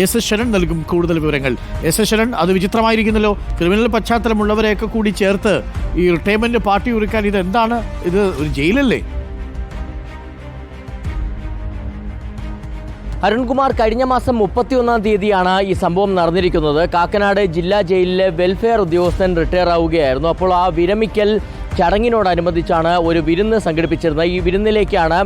S S Sharan നൽകും കൂടുതൽ വിവരങ്ങൾ. എസ് എസ് ശരൺ അത് വിചിത്രമായിരിക്കുന്നല്ലോ. ക്രിമിനൽ പശ്ചാത്തലമുള്ളവരെയൊക്കെ കൂടി ചേർത്ത് ഈ റിട്ടയർമെന്റ് പാർട്ടി ഒരുക്കാൻ ഇത് എന്താണ് ഇത് ഒരു ജയിലല്ലേ? അരുൺകുമാർ കഴിഞ്ഞ മാസം മുപ്പത്തിയൊന്നാം തീയതിയാണ് ഈ സംഭവം നടന്നിരിക്കുന്നത്. കാക്കനാട് ജില്ലാ ജയിലിലെ വെൽഫെയർ ഉദ്യോഗസ്ഥൻ റിട്ടയർ ആവുകയായിരുന്നു. അപ്പോൾ ആ വിരമിക്കൽ ചടങ്ങിനോടനുബന്ധിച്ചാണ് ഒരു വിരുന്ന് സംഘടിപ്പിച്ചിരുന്നത്. ഈ വിരുന്നിലേക്കാണ്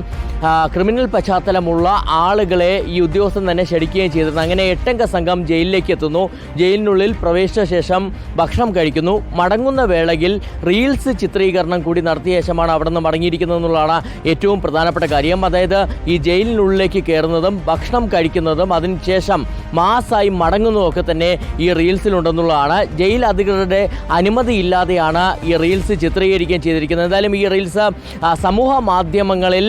ക്രിമിനൽ പശ്ചാത്തലമുള്ള ആളുകളെ ഈ ഉദ്യോഗസ്ഥൻ തന്നെ ക്ഷണിക്കുകയും ചെയ്തിരുന്നത്. അങ്ങനെ എട്ടംഗ സംഘം ജയിലിലേക്ക് എത്തുന്നു. ജയിലിനുള്ളിൽ പ്രവേശിച്ച ശേഷം ഭക്ഷണം കഴിക്കുന്നു. മടങ്ങുന്ന വേളയിൽ റീൽസ് ചിത്രീകരണം കൂടി നടത്തിയ ശേഷമാണ് അവിടെ നിന്ന് മടങ്ങിയിരിക്കുന്നത് എന്നുള്ളതാണ് ഏറ്റവും പ്രധാനപ്പെട്ട കാര്യം. അതായത് ഈ ജയിലിനുള്ളിലേക്ക് കയറുന്നതും ഭക്ഷണം കഴിക്കുന്നതും അതിനുശേഷം മാസായി മടങ്ങുന്നതൊക്കെ തന്നെ ഈ റീൽസിലുണ്ടെന്നുള്ളതാണ്. ജയിൽ അധികൃതരുടെ അനുമതിയില്ലാതെയാണ് ഈ റീൽസ് ചിത്രീകരിക്കുകയും ചെയ്തിരിക്കുന്നത്. എന്തായാലും ഈ റീൽസ് സമൂഹ മാധ്യമങ്ങളിൽ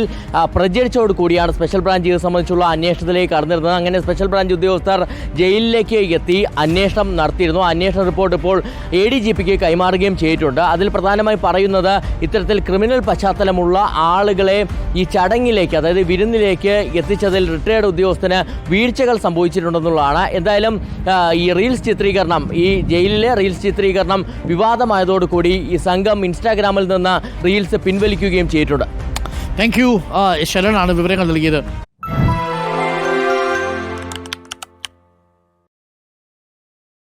പ്രചരിച്ചോട് കൂടിയാണ് സ്പെഷ്യൽ ബ്രാഞ്ച് ഇത് സംബന്ധിച്ചുള്ള അന്വേഷണത്തിലേക്ക് കടന്നിരുന്നത്. അങ്ങനെ സ്പെഷ്യൽ ബ്രാഞ്ച് ഉദ്യോഗസ്ഥർ ജയിലിലേക്ക് എത്തി അന്വേഷണം നടത്തിയിരുന്നു. അന്വേഷണ റിപ്പോർട്ട് ഇപ്പോൾ എ ഡി ജി പിക്ക് കൈമാറുകയും ചെയ്തിട്ടുണ്ട്. അതിൽ പ്രധാനമായി പറയുന്നത് ഇത്തരത്തിൽ ക്രിമിനൽ പശ്ചാത്തലമുള്ള ആളുകളെ ഈ ചടങ്ങിലേക്ക് അതായത് വിരുന്നിലേക്ക് എത്തിച്ചതിൽ റിട്ടയേർഡ് ഉദ്യോഗസ്ഥന് വീഴ്ചകൾ സംഭവിച്ചിട്ടുണ്ടെന്നുള്ളതാണ്. എന്തായാലും ഈ റീൽസ് ചിത്രീകരണം ഈ ജയിലിലെ റീൽസ് ചിത്രീകരണം വിവാദമായതോടുകൂടി ഈ സംഘം ഇൻസ്റ്റാഗ്രാമിൽ നിന്ന് റീൽസ് പിൻവലിക്കുകയും ചെയ്തിട്ടുണ്ട്. താങ്ക് യു ശരണാണ് വിവരങ്ങൾ നൽകിയത്.